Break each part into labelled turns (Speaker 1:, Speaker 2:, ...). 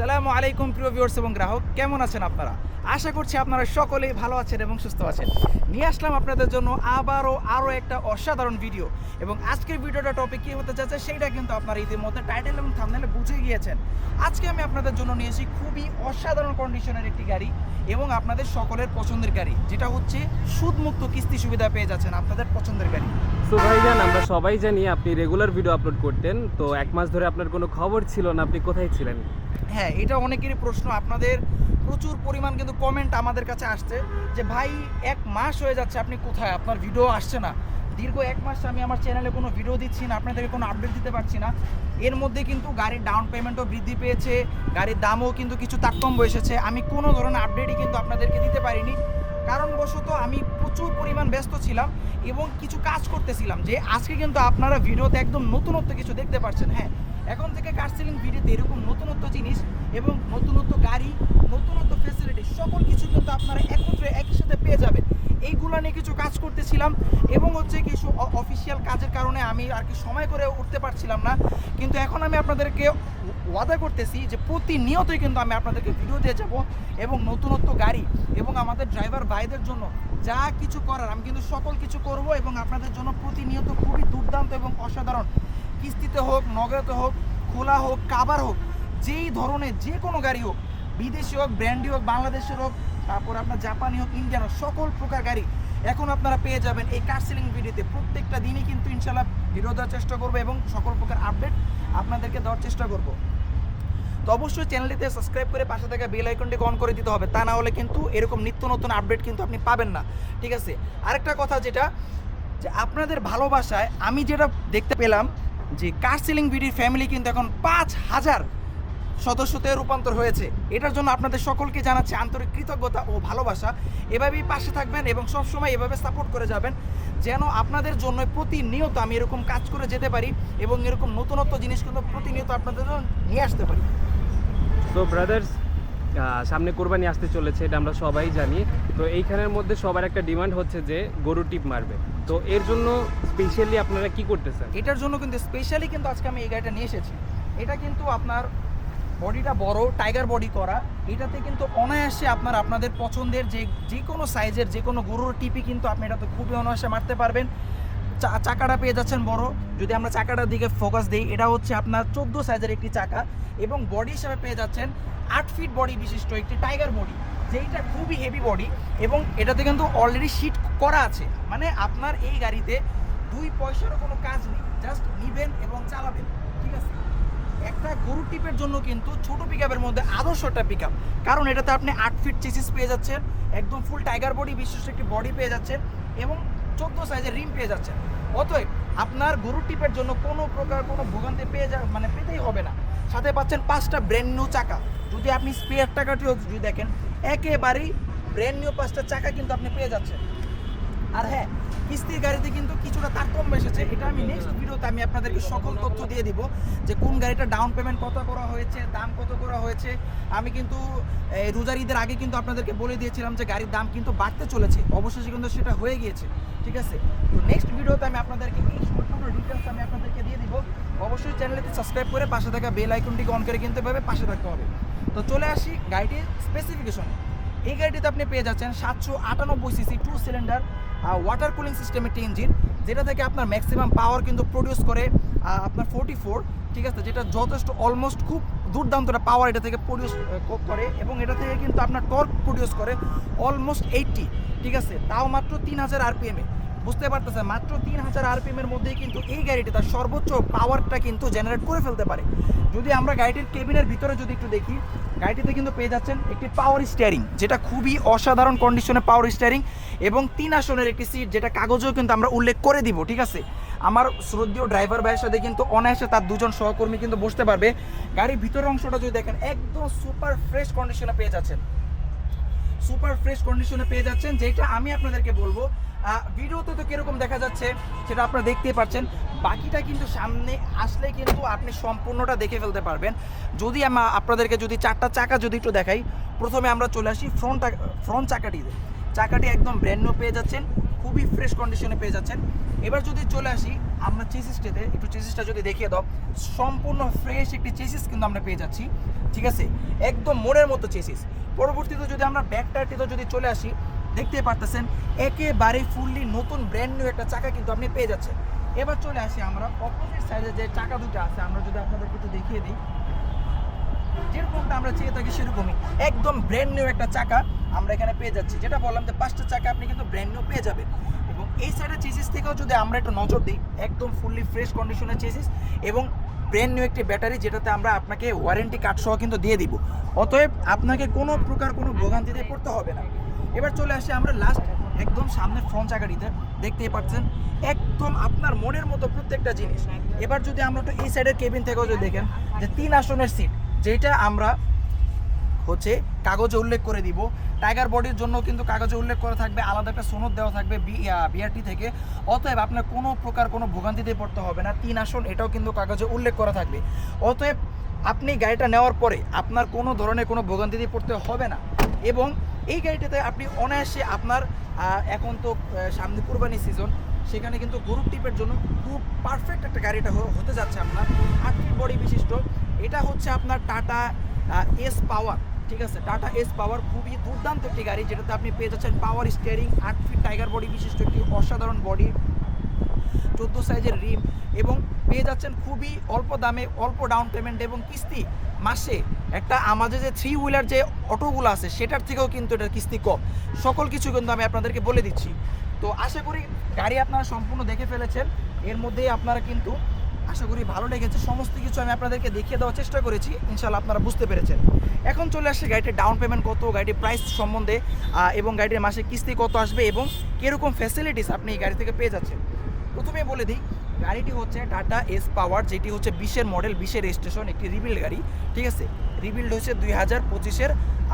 Speaker 1: আসসালামু আলাইকুম প্রিয় ভিউয়ার্স এবং গ্রাহক, কেমন আছেন আপনারা? আশা করছি আপনারা সকলেই ভালো আছেন এবং সুস্থ আছেন। নিয়ে আসলাম আপনাদের জন্য আবারও আরও একটা অসাধারণ ভিডিও এবং আজকের ভিডিওটা টপিক কী হতে যাচ্ছে, সেইটা কিন্তু আপনারা ইতিমধ্যে টাইটেল এবং থামনেলে বুঝে গিয়েছেন। আজকে আমি আপনাদের জন্য নিয়েছি খুবই অসাধারণ কন্ডিশনের একটি গাড়ি এবং আপনাদের সকলের পছন্দের গাড়ি, যেটা হচ্ছে সুদমুক্ত কিস্তি সুবিধা পেয়ে যাচ্ছেন আপনাদের পছন্দের গাড়ি।
Speaker 2: ভাইজান, আমরা সবাই জানি আপনি রেগুলার ভিডিও আপলোড করতেন, তো এক মাস ধরে আপনার কোনো খবর ছিল না, আপনি কোথায় ছিলেন?
Speaker 1: হ্যাঁ এটা অনেকেরই প্রশ্ন। আপনাদের প্রচুর পরিমাণ কিন্তু কমেন্ট আমাদের কাছে আসছে যে, ভাই, এক মাস হয়ে যাচ্ছে, আপনি কোথায়? আপনার ভিডিও আসছে না। দীর্ঘ এক মাস আমি আমার চ্যানেলে কোনো ভিডিও দিচ্ছি না, আপনাদেরকে কোনো আপডেট দিতে পারছি না। এর মধ্যে কিন্তু গাড়ির ডাউন পেমেন্টও বৃদ্ধি পেয়েছে, গাড়ির দামও কিন্তু কিছু তারতম্য এসেছে। আমি কোনো ধরনের আপডেটই কিন্তু আপনাদেরকে দিতে পারিনি। কারণবশত আমি প্রচুর পরিমাণ ব্যস্ত ছিলাম এবং কিছু কাজ করতেছিলাম যে, আজকে কিন্তু আপনারা ভিডিওতে একদম নতুনত্ব কিছু দেখতে পাচ্ছেন হ্যাঁ এখন থেকে কার সেলিং ভিডিওতে এরকম নতুনত্ব জিনিস এবং নতুনত্ব গাড়ি, নতুনত্ব ফেসিলিটি সকল কিছু কিন্তু আপনারা একত্রে একই সাথে পেয়ে যাবেন। এইগুলো নিয়ে কিছু কাজ করতেছিলাম এবং হচ্ছে কিছু অফিসিয়াল কাজের কারণে আমি আর কি সময় করে উঠতে পারছিলাম না। কিন্তু এখন আমি আপনাদেরকে ওয়াদা করতেছি যে প্রতিনিয়তই কিন্তু আমি আপনাদেরকে ভিডিও দিয়ে যাব এবং নতুনত্ব গাড়ি এবং আমাদের ড্রাইভার ভাইদের জন্য যা কিছু করার, আমি কিন্তু সকল কিছু করব এবং আপনাদের জন্য প্রতিনিয়ত খুবই দুর্দান্ত এবং অসাধারণ কিস্তিতে হোক, নগদে হোক, খোলা হোক, কাবার হোক, যেই ধরনের যে কোনো গাড়ি হোক, বিদেশি হোক, ব্র্যান্ডি হোক, বাংলাদেশের হোক, তারপর আপনার জাপানি হোক, ইন্ডিয়ান হোক, সকল প্রকার গাড়ি এখন আপনারা পেয়ে যাবেন এই কার সেলিং ভিডিওতে। প্রত্যেকটা দিনই কিন্তু ইনশাল্লাহ ভিডিও দেওয়ার চেষ্টা করব এবং সকল প্রকার আপডেট আপনাদেরকে দেওয়ার চেষ্টা করব। তো অবশ্যই চ্যানেলটিতে সাবস্ক্রাইব করে পাশে থাকা বেল আইকনটিকে অন করে দিতে হবে, তা না হলে কিন্তু এরকম নিত্য নতুন আপডেট কিন্তু আপনি পাবেন না। ঠিক আছে? আরেকটা কথা যেটা, যে আপনাদের ভালোবাসায় আমি যেটা দেখতে পেলাম যে কার সেলিং ভিডির ফ্যামিলি কিন্তু এখন পাঁচ হাজার সদস্যতে রূপান্তর হয়েছে। এটার জন্য আপনাদের সকলকে জানাচ্ছি আন্তরিক কৃতজ্ঞতা ও ভালোবাসা। এভাবেই পাশে থাকবেন এবং সবসময় এভাবে সাপোর্ট করে যাবেন, যেন আপনাদের জন্য প্রতিনিয়ত আমি এরকম কাজ করে যেতে পারি এবং এরকম নতুনত্ব জিনিস কিন্তু প্রতিনিয়ত আপনাদের জন্য নিয়ে আসতে পারি।
Speaker 2: সো ব্রাদার্স সামনে কোরবানি আসতে চলেছে, এটা আমরা সবাই জানি। তো এইখানের মধ্যে সবার একটা ডিমান্ড হচ্ছে যে গরু টিপ মারবে। তো এর জন্য স্পেশালি আপনারা কি করতেছেন?
Speaker 1: এটার জন্য কিন্তু স্পেশালি কিন্তু আজকে আমি এই গাড়িটা নিয়ে এসেছি। এটা কিন্তু আপনার বডিটা বড় টাইগার বডি করা। এটাতে কিন্তু অনায়াসে আপনার আপনাদের পছন্দের যে যে কোনো সাইজের যে কোনো গরুর টিপি কিন্তু আপনি এটাতে খুবই অনায়াসে মারতে পারবেন। চাকাটা পেয়ে যাচ্ছেন বড়। যদি আমরা চাকাটার দিকে ফোকাস দিই, এটা হচ্ছে আপনার চোদ্দ সাইজের একটি চাকা এবং বডি হিসাবে পেয়ে যাচ্ছেন আট ফিট বডি বিশিষ্ট একটি টাইগার বডি যেইটা খুবই হেভি বডি এবং এটাতে কিন্তু অলরেডি সিট করা আছে। মানে আপনার এই গাড়িতে দুই পয়সারও কোনো কাজ নেই জাস্ট নিবেন এবং চালাবেন, ঠিক আছে? একটা গরু টিপের জন্য কিন্তু ছোট পিক মধ্যে আদর্শ একটা পিক কারণ এটাতে আপনি আট ফিট চেসিস পেয়ে যাচ্ছেন, একদম ফুল টাইগার বডি বিশিষ্ট একটি বডি পেয়ে যাচ্ছেন এবং চোদ্দ সাইজের রিম পেয়ে যাচ্ছেন। অতএব আপনার গরু টিপের জন্য কোনো প্রকার কোনো ভোগান্তি পেয়ে যা মানে পেতেই হবে না। সাথে পাচ্ছেন পাঁচটা ব্র্যান্ড নিউ চাকা। যদি আপনি স্পেয়ার টাকাটিও যদি দেখেন, একেবারেই ব্র্যান্ড নিউ পাঁচটা চাকা কিন্তু আপনি পেয়ে যাচ্ছেন। আর হ্যাঁ কিস্তির গাড়িতে কিন্তু কিছুটা তারতম্য এসেছে। এটা আমি নেক্সট ভিডিওতে আমি আপনাদেরকে সকল তথ্য দিয়ে দিব যে কোন গাড়িটা ডাউন পেমেন্ট কত করা হয়েছে, দাম কত করা হয়েছে। আমি কিন্তু রোজার ঈদের আগে কিন্তু আপনাদেরকে বলে দিয়েছিলাম যে গাড়ির দাম কিন্তু বাড়তে চলেছে। অবশেষে কিন্তু সেটা হয়ে গিয়েছে, ঠিক আছে? তো নেক্সট ভিডিওতে আমি আপনাদেরকে এই সম্পূর্ণ ডিটেলস আমি আপনাদেরকে দিয়ে দিব। অবশ্যই চ্যানেলটি সাবস্ক্রাইব করে পাশে থাকা বেল আইকনটিকে অন করে কিনতে হবে পাশে থাকতে হবে। তো চলে আসি গাড়িটির স্পেসিফিকেশন এই গাড়িটিতে আপনি পেয়ে যাচ্ছেন সাতশো আটানব্বই CC two cylinder water cooling system একটি ইঞ্জিন যেটা থেকে আপনার ম্যাক্সিমাম পাওয়ার কিন্তু প্রডিউস করে আপনার ফোর্টি ফোর ঠিক আছে? যেটা যথেষ্ট অলমোস্ট খুব দুর্দান্ত পাওয়ার এটা থেকে প্রডিউস করে এবং এটা থেকে কিন্তু আপনার টর্ক প্রডিউস করে অলমোস্ট এইটটি ঠিক আছে? তাও মাত্র তিন হাজার আরপিএমে বুঝতে পারতেছেন, মাত্র তিন হাজার আরপিএমের মধ্যেই কিন্তু এই গাড়িটি তার সর্বোচ্চ পাওয়ারটা কিন্তু জেনারেট করে ফেলতে পারে। যদি আমরা গাড়িটির কেবিনের ভিতরে যদি একটু দেখি, গাড়িটিতে কিন্তু পেয়ে যাচ্ছেন একটি পাওয়ার স্টিয়ারিং যেটা খুবই অসাধারণ কন্ডিশনে পাওয়ার স্টিয়ারিং এবং তিন আসনের একটি সিট যেটা কাগজেও কিন্তু আমরা উল্লেখ করে দিব, ঠিক আছে? আমার শ্রদ্ধীয় ড্রাইভার ভাইয়ের সাথে কিন্তু অনায়াসে তার দুজন সহকর্মী কিন্তু বসতে পারবে। গাড়ির ভিতরের অংশটা যদি দেখেন, একদম সুপার ফ্রেশ কন্ডিশনে পেয়ে যাচ্ছেন। সুপার ফ্রেশ কন্ডিশনে পেয়ে যাচ্ছেন, যেটা আমি আপনাদেরকে বলব। ভিডিওতে তো কীরকম দেখা যাচ্ছে, সেটা আপনারা দেখতেই পাচ্ছেন। বাকিটা কিন্তু সামনে আসলে কিন্তু আপনি সম্পূর্ণটা দেখে ফেলতে পারবেন। যদি আপনাদেরকে যদি চারটা চাকা যদি একটু দেখাই, প্রথমে আমরা চলে আসি ফ্রন্ট ফ্রন্ট চাকাটিতে। চাকাটি একদম ব্র্যান্ড পেয়ে যাচ্ছেন, খুবই ফ্রেশ কন্ডিশনে পেয়ে যাচ্ছেন। এবার যদি চলে আসি, আমরা চেসিসটিতে একটু চেসিসটা যদি দেখিয়ে দাও, সম্পূর্ণ ফ্রেশ একটি চেসিস কিন্তু আমরা পেয়ে যাচ্ছি। ঠিক আছে? একদম মনের মতো চেসিস পরবর্তীতে যদি আমরা ব্যাক টায়ারটিতে যদি চলে আসি দেখতে পারতেছেন, একেবারে ফুললি নতুন ব্র্যান্ড নিউ একটা চাকা কিন্তু আপনি পেয়ে যাচ্ছেন। এবার চলে আসি আমরা অপোজিট সাইডে যে চাকা দুটো আছে, আমরা যদি আপনাদেরকে একটু দেখিয়ে দিই। যেরকমটা আমরা চেয়ে থাকি সেরকমই। একদম ব্র্যান্ড নিউ একটা চাকা আমরা এখানে পেয়ে যাচ্ছি। যেটা বললাম যে পাঁচটা চাকা আপনি কিন্তু ব্র্যান্ড নিউ পেয়ে যাবেন। এবং এই সাইডের চেসিস থেকেও যদি আমরা একটু নজর দিই, একদম ফুললি ফ্রেশ কন্ডিশনের চেসিস এবং ব্র্যান্ড নিউ একটি ব্যাটারি যেটাতে আমরা আপনাকে ওয়ারেন্টি কার্ড সহ কিন্তু দিয়ে দিব। অতএব আপনাকে কোনো প্রকার কোনো ভোগান্তিতে পড়তে হবে না। এবার চলে আসি আমরা লাস্ট একদম সামনের ফ্রন্ট চাকাটিতে। দেখতেই পাচ্ছেন, একদম আপনার মনের মতো প্রত্যেকটা জিনিস। এবার যদি আমরা একটু এই সাইডের কেবিন থেকেও যদি দেখেন, যে তিন আসনের সিট যেটা আমরা হচ্ছে কাগজে উল্লেখ করে দিব। টাইগার বডির জন্য কিন্তু কাগজে উল্লেখ করা থাকবে, আলাদা একটা সনদ দেওয়া থাকবে বিআরটি থেকে। অতএব আপনার কোনো প্রকার কোনো ভোগান্তিতে পড়তে হবে না। তিন আসন, এটাও কিন্তু কাগজে উল্লেখ করা থাকবে। অতএব আপনি গাড়িটা নেওয়ার পরে আপনার কোনো ধরনের কোনো ভোগান্তিতে পড়তে হবে না। এবং এই গাড়িটাতে আপনি অনায়াসে আপনার এখন তো সামনে কুরবানি সিজন সেখানে কিন্তু গরুর টিপের জন্য খুব পারফেক্ট একটা গাড়িটা হতে যাচ্ছে আপনার। আট ফিট বডি বিশিষ্ট। এটা হচ্ছে আপনার টাটা এস পাওয়ার ঠিক আছে? টাটা এস পাওয়ার খুবই দুর্দান্ত একটি গাড়ি, যেটাতে আপনি পেয়ে যাচ্ছেন পাওয়ার স্টিয়ারিং আট ফিট টাইগার বডি বিশিষ্ট একটি অসাধারণ বডি চোদ্দ সাইজের রিম এবং পেয়ে যাচ্ছেন খুবই অল্প দামে, অল্প ডাউন পেমেন্ট এবং কিস্তি মাসে। একটা আমাদের যে থ্রি হুইলার যে অটোগুলো আছে, সেটার থেকেও কিন্তু এটার কিস্তি কম। সকল কিছু কিন্তু আমি আপনাদেরকে বলে দিচ্ছি। তো আশা করি গাড়ি আপনারা সম্পূর্ণ দেখে ফেলেছেন। এর মধ্যেই আপনারা কিন্তু আশা করি ভালো লেগেছে। সমস্ত কিছু আমি আপনাদেরকে দেখিয়ে দেওয়ার চেষ্টা করেছি। ইনশাল্লাহ আপনারা বুঝতে পেরেছেন। এখন চলে আসছে গাড়িটির ডাউন পেমেন্ট কত, গাড়িটির প্রাইস সম্বন্ধে এবং গাড়িটির মাসে কিস্তি কত আসবে এবং কীরকম ফ্যাসিলিটিস আপনি এই গাড়ি থেকে পেয়ে যাচ্ছেন। প্রথমে বলে দিই, গাড়িটি হচ্ছে টাটা এস পাওয়ার যেটি হচ্ছে বিশের মডেল বিশের রেজিস্ট্রেশন একটি রিবিল্ড গাড়ি, ঠিক আছে? রিবিল্ড হচ্ছে দুই হাজার পঁচিশের,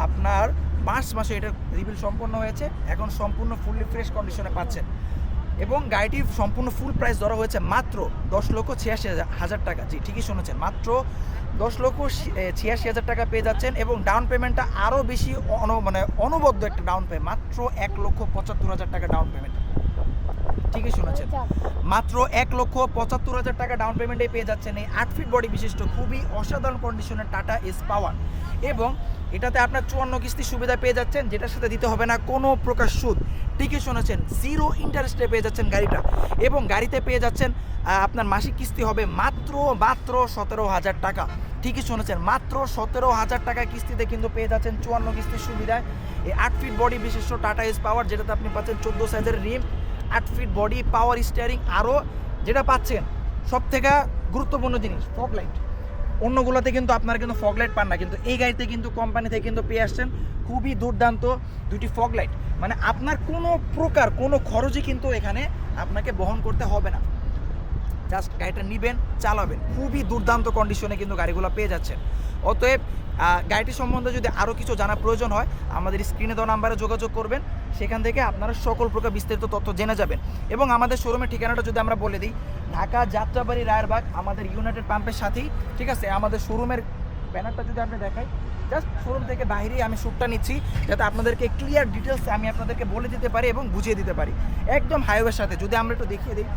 Speaker 1: আপনার মার্চ মাসে এটা রিবিল্ড সম্পন্ন হয়েছে। এখন সম্পূর্ণ ফুললি ফ্রেশ কন্ডিশনে পাচ্ছেন। এবং গাড়িটি সম্পূর্ণ ফুল প্রাইস ধরা হয়েছে মাত্র দশ লক্ষ ছিয়াশি হাজার- টাকা। জি, ঠিকই শুনেছেন, মাত্র দশ লক্ষ ছিয়াশি হাজার টাকা পেয়ে যাচ্ছেন এবং ডাউন পেমেন্টটা আরও বেশি অন মানে অনবদ্য একটা ডাউন পেমেন্ট মাত্র এক লক্ষ পঁচাত্তর হাজার টাকা ডাউন পেমেন্ট ঠিকই শুনেছেন। মাত্র এক লক্ষ পঁচাত্তর হাজার টাকা ডাউন পেমেন্টে পেয়ে যাচ্ছেন এই আট ফিট বডি বিশিষ্ট, খুবই অসাধারণ কন্ডিশনের টাটা এস পাওয়ার এবং এটাতে আপনার চুয়ান্ন কিস্তি সুবিধা পেয়ে যাচ্ছেন, যেটার সাথে দিতে হবে না কোনো প্রকার সুদ। ঠিকই শুনেছেন জিরো ইন্টারেস্টে পেয়ে যাচ্ছেন গাড়িটা। এবং গাড়িতে পেয়ে যাচ্ছেন আপনার মাসিক কিস্তি হবে মাত্র মাত্র সতেরো হাজার টাকা। ঠিকই শুনেছেন, মাত্র সতেরো হাজার টাকা কিস্তিতে কিন্তু পেয়ে যাচ্ছেন চুয়ান্ন কিস্তির সুবিধায়। এই আট ফিট বডি বিশিষ্ট টাটা এস পাওয়ার যেটাতে আপনি পাচ্ছেন চোদ্দ সাইজের রিম আট ফিট বডি পাওয়ার স্টিয়ারিং আরও যেটা পাচ্ছেন সব থেকে গুরুত্বপূর্ণ জিনিস ফগ লাইট অন্যগুলোতে কিন্তু আপনারা কিন্তু ফগ লাইট পান না, কিন্তু এই গাড়িতে কিন্তু কোম্পানি থেকে কিন্তু পেয়ে আসছেন খুবই দুর্দান্ত দুটি ফগ লাইট মানে আপনার কোনো প্রকার, কোনো খরচই কিন্তু এখানে আপনাকে বহন করতে হবে না। জাস্ট গাড়িটা নেবেন, চালাবেন। খুবই দুর্দান্ত কন্ডিশনে কিন্তু গাড়িগুলো পেয়ে যাচ্ছেন। অতএব গাড়িটি সম্বন্ধে যদি আরও কিছু জানার প্রয়োজন হয়, আমাদের স্ক্রিনে দেওয়া নাম্বারে যোগাযোগ করবেন। সেখান থেকে আপনারা সকল প্রকার বিস্তারিত তথ্য জেনে যাবেন। এবং আমাদের শোরুমের ঠিকানাটা যদি আমরা বলে দিই, ঢাকা যাত্রাবাড়ি রায়েরবাগ, আমাদের ইউনাইটেড পাম্পের সাথেই। ঠিক আছে? আমাদের শোরুমের ব্যানারটা যদি আপনি দেখাই, জাস্ট শোরুম থেকে বাইরেই আমি শ্যুটটা নিচ্ছি, যাতে আপনাদেরকে ক্লিয়ার ডিটেলস আমি আপনাদেরকে বলে দিতে পারি এবং বুঝিয়ে দিতে পারি। একদম হাইওয়ের সাথে। যদি আমরা একটু দেখিয়ে দিই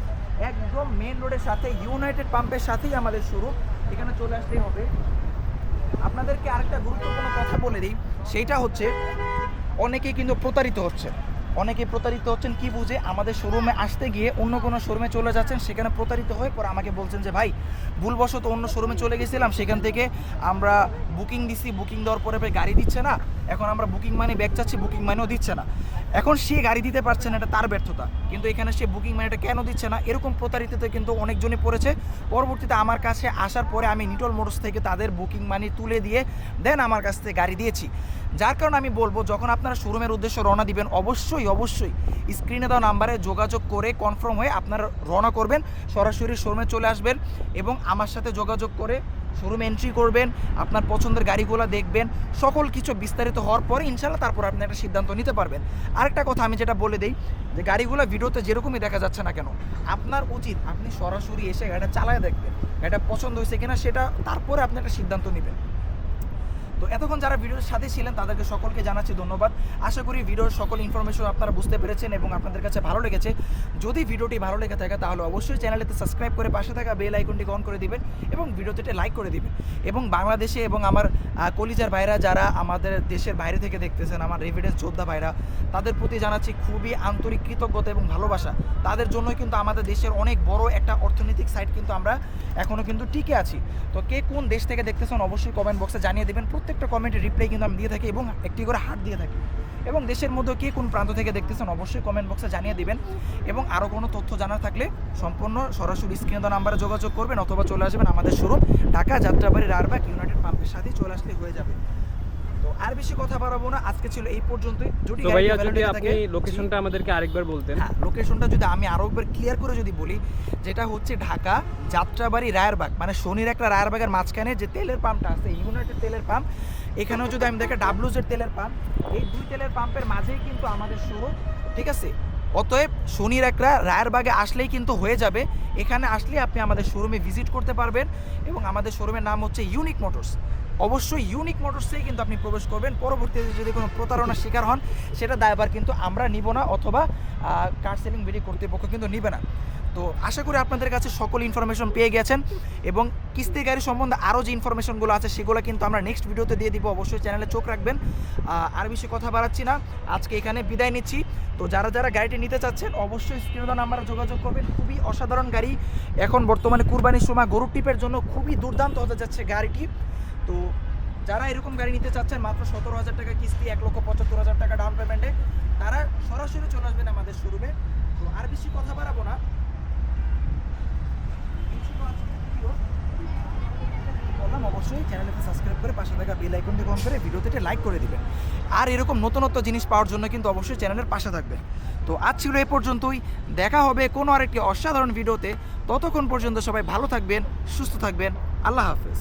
Speaker 1: একদম মেন রোডের সাথে ইউনাইটেড পাম্পের সাথেই আমাদের শুরু। এখানে চলে আসলেই হবে। আপনাদেরকে আরেকটা গুরুত্বপূর্ণ কথা বলে দিই সেইটা হচ্ছে অনেকেই কিন্তু প্রতারিত হচ্ছে অনেকে প্রতারিত হচ্ছেন, কি বুঝে? আমাদের শোরুমে আসতে গিয়ে অন্য কোনো শোরুমে চলে যাচ্ছেন, সেখানে প্রতারিত হয়ে পরে আমাকে বলছেন যে, ভাই, ভুলবশত অন্য শোরুমে চলে গেছিলাম, সেখান থেকে আমরা বুকিং দিছি বুকিং দেওয়ার পরে গাড়ি দিচ্ছে না। এখন আমরা বুকিং মানি ব্যাক চাচ্ছি বুকিং মানিও দিচ্ছে না। এখন সে গাড়ি দিতে পারছে না, এটা তার ব্যর্থতা। কিন্তু এখানে সে বুকিং মানিটা কেন দিচ্ছে না? এরকম প্রতারিততে কিন্তু অনেকজনই পড়েছে। পরবর্তীতে আমার কাছে আসার পরে আমি নিটল মোটরস থেকে তাদের বুকিং মানি তুলে দিয়ে দেন আমার কাছ থেকে গাড়ি দিয়েছি। যার কারণে আমি বলব, যখন আপনারা শোরুমের উদ্দেশ্যে রওনা দিবেন, অবশ্যই অবশ্যই স্ক্রিনে দেওয়া নাম্বারে যোগাযোগ করে কনফার্ম হয়ে আপনারা রওনা করবেন। সরাসরি শোরুমে চলে আসবেন এবং আমার সাথে যোগাযোগ করে শোরুমে এন্ট্রি করবেন, আপনার পছন্দের গাড়িগুলো দেখবেন, সকল কিছু বিস্তারিত হওয়ার পরে ইনশাল্লাহ তারপর আপনি একটা সিদ্ধান্ত নিতে পারবেন। আরেকটা কথা আমি যেটা বলে দিই, যে গাড়িগুলো ভিডিওতে যেরকমই দেখা যাচ্ছে না কেন, আপনার উচিত আপনি সরাসরি এসে গাড়িটা চালায় দেখবেন, গাড়িটা পছন্দ হয়েছে কিনা সেটা তারপরে আপনি একটা সিদ্ধান্ত নেবেন। তো এতক্ষণ যারা ভিডিওর সাথে ছিলেন, তাদেরকে সকলকে জানাচ্ছি ধন্যবাদ। আশা করি ভিডিওর সকল ইনফরমেশন আপনারা বুঝতে পেরেছেন এবং আপনাদের কাছে ভালো লেগেছে। যদি ভিডিওটি ভালো লেগে থাকে, তাহলে অবশ্যই চ্যানেলটিতে সাবস্ক্রাইব করে পাশে থাকা বেল আইকনটিকে অন করে দিবেন এবং ভিডিওতে লাইক করে দিবেন। এবং বাংলাদেশে এবং আমার কলিজার ভাইরা যারা আমাদের দেশের বাইরে থেকে দেখতেছেন, আমার রেভিডেন্স যোদ্ধা ভাইরা, তাদের প্রতি জানাচ্ছি খুবই আন্তরিক কৃতজ্ঞতা এবং ভালোবাসা। তাদের জন্যই কিন্তু আমাদের দেশের অনেক বড় একটা অর্থনৈতিক সাইট কিন্তু আমরা এখনও কিন্তু টিকে আছি। তো কে কোন দেশ থেকে দেখতেছেন, অবশ্যই কমেন্ট বক্সে জানিয়ে দেবেন। প্রত্যেকটা কমেন্টের রিপ্লাই কিন্তু আমি দিয়ে থাকি এবং একটি করে হাট দিয়ে থাকি। এবং দেশের মধ্যে কে কোন প্রান্ত থেকে দেখতেছেন অবশ্যই কমেন্ট বক্সে জানিয়ে দিবেন। এবং আরও কোনো তথ্য জানার থাকলে সম্পূর্ণ সরাসরি স্ক্রিনে নাম্বারে যোগাযোগ করবেন অথবা চলে আসবেন আমাদের শোরুম ঢাকা যাত্রাবাড়ি রারবাগ ইউনাইটেড পাম্পের সাথে চলে আসলে হয়ে যাবে। তো আর বেশি কথা বাড়াবো না। আজকে ছিল এই পর্যন্তই। যদি
Speaker 2: ভাইয়া যদি আপনি লোকেশনটা আমাদেরকে আরেকবার বলতেন।
Speaker 1: হ্যাঁ লোকেশনটা যদি আমি আরও একবার ক্লিয়ার করে যদি বলি যেটা হচ্ছে ঢাকা যাত্রাবাড়ি রায়েরবাগ। মানে শনির একটা রায়েরবাগের মাঝখানে যে তেলের পাম্পটা আছে ইউনাইটেড তেলের পাম্প এখানেও যদি আমি দেখে ডাব্লুজের তেলের পাম্প এই দুই তেলের পাম্পের মাঝেই কিন্তু আমাদের শোরুম ঠিক আছে? অতএব শনির একটা রায়েরবাগে আসলেই কিন্তু হয়ে যাবে। এখানে আসলে আপনি আমাদের শোরুমে ভিজিট করতে পারবেন এবং আমাদের শোরুমের নাম হচ্ছে ইউনিক মোটরস অবশ্যই ইউনিক মোটরসেই কিন্তু আপনি প্রবেশ করবেন। পরবর্তীতে যদি কোনো প্রতারণার শিকার হন, সেটা দায়ভার কিন্তু আমরা নিব না অথবা কার সেলিং বিডি কর্তৃপক্ষ কিন্তু নিবে না। তো আশা করি আপনাদের কাছে সকল ইনফরমেশন পেয়ে গেছেন এবং কিস্তি গাড়ি সম্বন্ধে আরও যে ইনফরমেশনগুলো আছে, সেগুলো কিন্তু আমরা নেক্সট ভিডিওতে দিয়ে দিব। অবশ্যই চ্যানেলে চোখ রাখবেন। আর বেশি কথা বাড়াচ্ছি না। আজকে এখানে বিদায় নিচ্ছি। তো যারা যারা গাড়িটি নিতে চাচ্ছেন, অবশ্যই স্ক্রিনে নাম্বারে যোগাযোগ করবেন। খুবই অসাধারণ গাড়ি। এখন বর্তমানে কুরবানির সময় গরুর টিপের জন্য খুবই দুর্দান্ত হতে যাচ্ছে গাড়িটি। তো যারা এরকম গাড়ি নিতে চাচ্ছেন, মাত্র সতেরো হাজার টাকা কিস্তি, এক লক্ষ পঁচাত্তর হাজার টাকা ডাউন পেমেন্টে তারা সরাসরি চলে আসবেন আমাদের শোরুমে তো আর বেশি কথা বাড়াবো না। বললাম, অবশ্যই চ্যানেলকে সাবস্ক্রাইব করে পাশে থাকা বেল আইকনটি অন করে ভিডিওতে লাইক করে দিবেন। আর এরকম নতুনত্ব জিনিস পাওয়ার জন্য কিন্তু অবশ্যই চ্যানেলের পাশে থাকবেন। তো আজ ছিল এ পর্যন্তই। দেখা হবে কোনো আরেকটি অসাধারণ ভিডিওতে ততক্ষণ পর্যন্ত সবাই ভালো থাকবেন, সুস্থ থাকবেন। আল্লাহ হাফেজ।